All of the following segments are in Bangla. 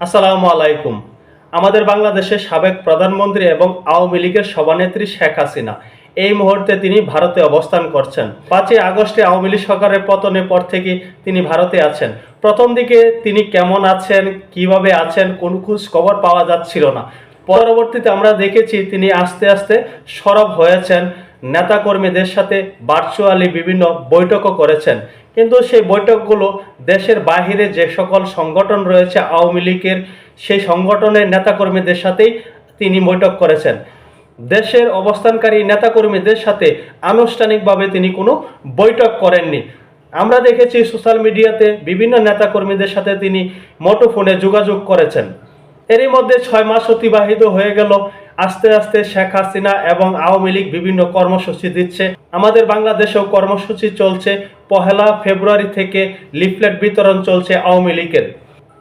আসসালামু আলাইকুম। আমাদের বাংলাদেশের সাবেক প্রধানমন্ত্রী এবং আওয়ামী লীগের সভানেত্রী শেখ হাসিনা। এই মুহূর্তে তিনি ভারতে অবস্থান করছেন। পাঁচই আগস্টে আওয়ামী লীগ সরকারের পতনের পর থেকে তিনি ভারতে আছেন। প্রথম দিকে তিনি কেমন আছেন, কীভাবে আছেন, কোন খোঁজ খবর পাওয়া যাচ্ছিল না। পরবর্তীতে আমরা দেখেছি তিনি আস্তে আস্তে সরব হয়েছেন। নেতাকর্মীদের সাথে ভার্চুয়ালি বিভিন্ন বৈঠকও করেছেন। কিন্তু সেই বৈঠকগুলো দেশের বাহিরে যে সকল সংগঠন রয়েছে, আওয়ামী লীগের সেই সংগঠনের নেতাকর্মীদের সাথেই তিনি বৈঠক করেছেন। দেশের অবস্থানকারী নেতাকর্মীদের সাথে আনুষ্ঠানিকভাবে তিনি কোনো বৈঠক করেননি। আমরা দেখেছি সোশ্যাল মিডিয়াতে বিভিন্ন নেতাকর্মীদের সাথে তিনি মোটোফোনে যোগাযোগ করেছেন। এরই মধ্যে ছয় মাস অতিবাহিত হয়ে গেল আস্তে আস্তে শেখ হাসিনা এবং আওয়ামী লীগ বিভিন্ন কর্মসূচি দিচ্ছে। আমাদের বাংলাদেশেও কর্মসূচি চলছে। পহেলা ফেব্রুয়ারি থেকে লিফলেট বিতরণ চলছে আওয়ামী লীগের।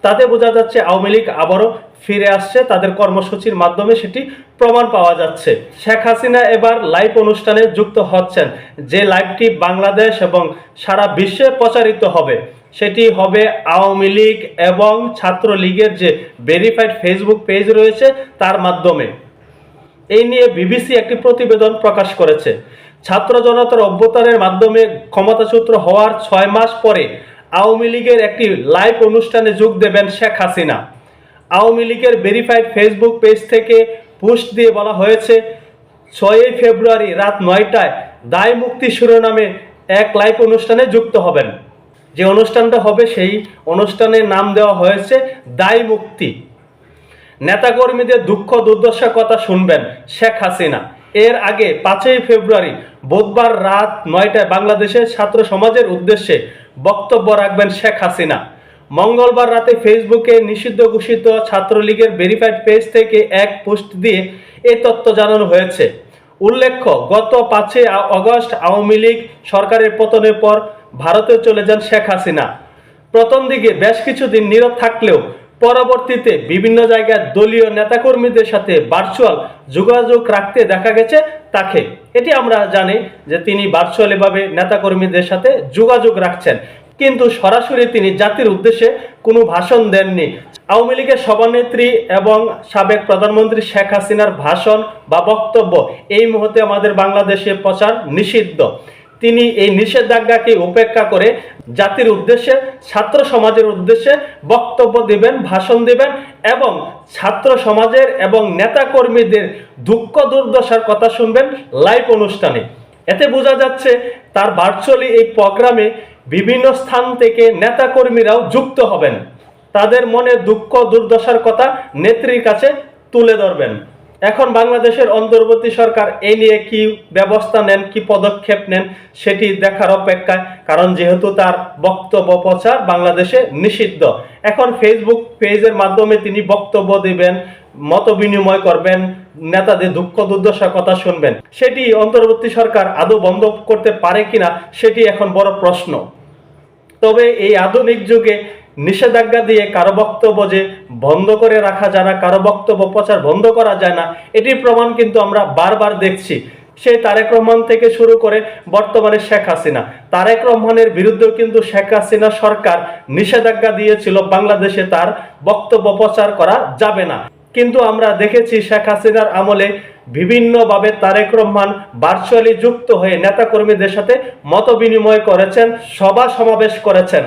তাতে বোঝা যাচ্ছে আওয়ামী লীগ আবারও ফিরে আসছে। তাদের কর্মসূচির মাধ্যমে সেটি প্রমাণ পাওয়া যাচ্ছে। শেখ হাসিনা এবার লাইভ অনুষ্ঠানে যুক্ত হচ্ছেন। যে লাইভটি বাংলাদেশ এবং সারা বিশ্বে প্রচারিত হবে, সেটি হবে আওয়ামী লীগ এবং ছাত্রলীগের যে ভেরিফাইড ফেসবুক পেজ রয়েছে, তার মাধ্যমে। এই নিয়ে বিবিসি একটি প্রতিবেদন প্রকাশ করেছে। ছাত্র জনতার অভ্যুত্থানের মাধ্যমে ক্ষমতাচ্যুত হওয়ার ছয় মাস পরে আওয়ামী লীগের একটি লাইভ অনুষ্ঠানে যোগ দেবেন শেখ হাসিনা। আওয়ামী লীগের ভেরিফাইড ফেসবুক পেজ থেকে পোস্ট দিয়ে বলা হয়েছে, ছয়ই ফেব্রুয়ারি রাত নয়টায় দায় মুক্তি শিরোনামে এক লাইভ অনুষ্ঠানে যুক্ত হবেন। যে অনুষ্ঠানটা হবে সেই অনুষ্ঠানের নাম দেওয়া হয়েছে, দায় মুক্তি। নেতাকর্মীদের দুঃখ দুর্দশার কথা শুনবেন শেখ হাসিনা। এর আগে পাঁচই ফেব্রুয়ারি বুধবার রাত নয়টায় বাংলাদেশের ছাত্র সমাজের উদ্দেশ্যে বক্তব্য রাখবেন শেখ হাসিনা। মঙ্গলবার রাতে ফেসবুকে নিষিদ্ধ ঘোষিত ছাত্রলীগের ভেরিফাইড পেজ থেকে এক পোস্ট দিয়ে এ তথ্য জানানো হয়েছে। উল্লেখ্য, গত পাঁচই অগস্ট আওয়ামী লীগ সরকারের পতনের পর ভারতে চলে যান শেখ হাসিনা। প্রথম দিকে বেশ কিছুদিন নীরব থাকলেও পরবর্তীতে বিভিন্ন জায়গায় দলীয় নেতাকর্মীদের সাথে ভার্চুয়াল যোগাযোগ রাখতে দেখা গেছে তাকে। এটি আমরা জানি যে তিনি ভার্চুয়ালিভাবে নেতাকর্মীদের সাথে যোগাযোগ রাখছেন। কিন্তু সরাসরি তিনি জাতির উদ্দেশ্যে কোনো ভাষণ দেননি। আওয়ামী লীগের সভানেত্রী এবং সাবেক প্রধানমন্ত্রী শেখ হাসিনার ভাষণ বা বক্তব্য এই মুহূর্তে আমাদের বাংলাদেশে প্রচার নিষিদ্ধ। তিনি এই নিষেধাজ্ঞাকে উপেক্ষা করে জাতির উদ্দেশ্যে, ছাত্র সমাজের উদ্দেশ্যে বক্তব্য দিবেন, ভাষণ দিবেন এবং ছাত্র সমাজের এবং নেতাকর্মীদের দুঃখ দুর্দশার কথা শুনবেন লাইভ অনুষ্ঠানে। এতে বোঝা যাচ্ছে তার ভার্চুয়ালি এই প্রোগ্রামে বিভিন্ন স্থান থেকে নেতাকর্মীরাও যুক্ত হবেন। তাদের মনে দুঃখ দুর্দশার কথা নেত্রীর কাছে তুলে ধরবেন। এখন বাংলাদেশের অন্তর্বর্তী সরকার এই নিয়ে কি ব্যবস্থা নেন, কি পদক্ষেপ নেন, সেটি দেখার অপেক্ষায়, কারণ যেহেতু তার বক্তব্য প্রচার বাংলাদেশে নিষিদ্ধ। এখন ফেসবুক পেজের মাধ্যমে তিনি বক্তব্য দিবেন, মত বিনিময় করবেন, নেতাদের দুঃখ দুর্দশার কথা শুনবেন। সেটি অন্তর্বর্তী সরকার আদৌ বন্ধ করতে পারে কিনা, সেটি এখন বড় প্রশ্ন। তবে এই আধুনিক যুগে নিষেধাজ্ঞা দিয়ে কারও বক্তব্য যে বন্ধ করে রাখা যায় না, কারও বক্তব্য প্রচার বন্ধ করা যায় না, এটির প্রমাণ কিন্তু আমরা বারবার দেখছি। সেই তারেক রহমান থেকে শুরু করে বর্তমানে শেখ হাসিনা। তারেক রহমানের বিরুদ্ধেও কিন্তু শেখ হাসিনা সরকার নিষেধাজ্ঞা দিয়েছিল, বাংলাদেশে তার বক্তব্য প্রচার করা যাবে না। কিন্তু আমরা দেখেছি শেখ হাসিনার আমলে বিভিন্নভাবে তারেক রহমান ভার্চুয়ালি যুক্ত হয়ে নেতাকর্মীদের সাথে মত বিনিময় করেছেন, সভা সমাবেশ করেছেন।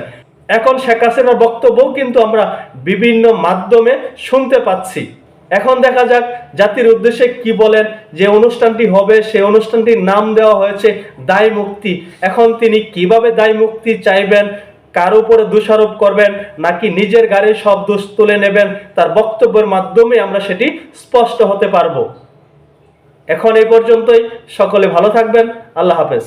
এখন শেখ হাসিনার বক্তব্যও কিন্তু আমরা বিভিন্ন মাধ্যমে শুনতে পাচ্ছি। এখন দেখা যাক জাতির উদ্দেশ্যে কি বলেন, যে অনুষ্ঠানটি হবে সেই অনুষ্ঠানটির নাম দেওয়া হয়েছে দায় মুক্তি। এখন তিনি কীভাবে দায় মুক্তি চাইবেন, কার উপরে দোষারোপ করবেন, নাকি নিজের গাড়ির সব দোষ তুলে নেবেন, তার বক্তব্যের মাধ্যমে আমরা সেটি স্পষ্ট হতে পারব। এখন এই পর্যন্তই, সকলে ভালো থাকবেন, আল্লাহ হাফেজ।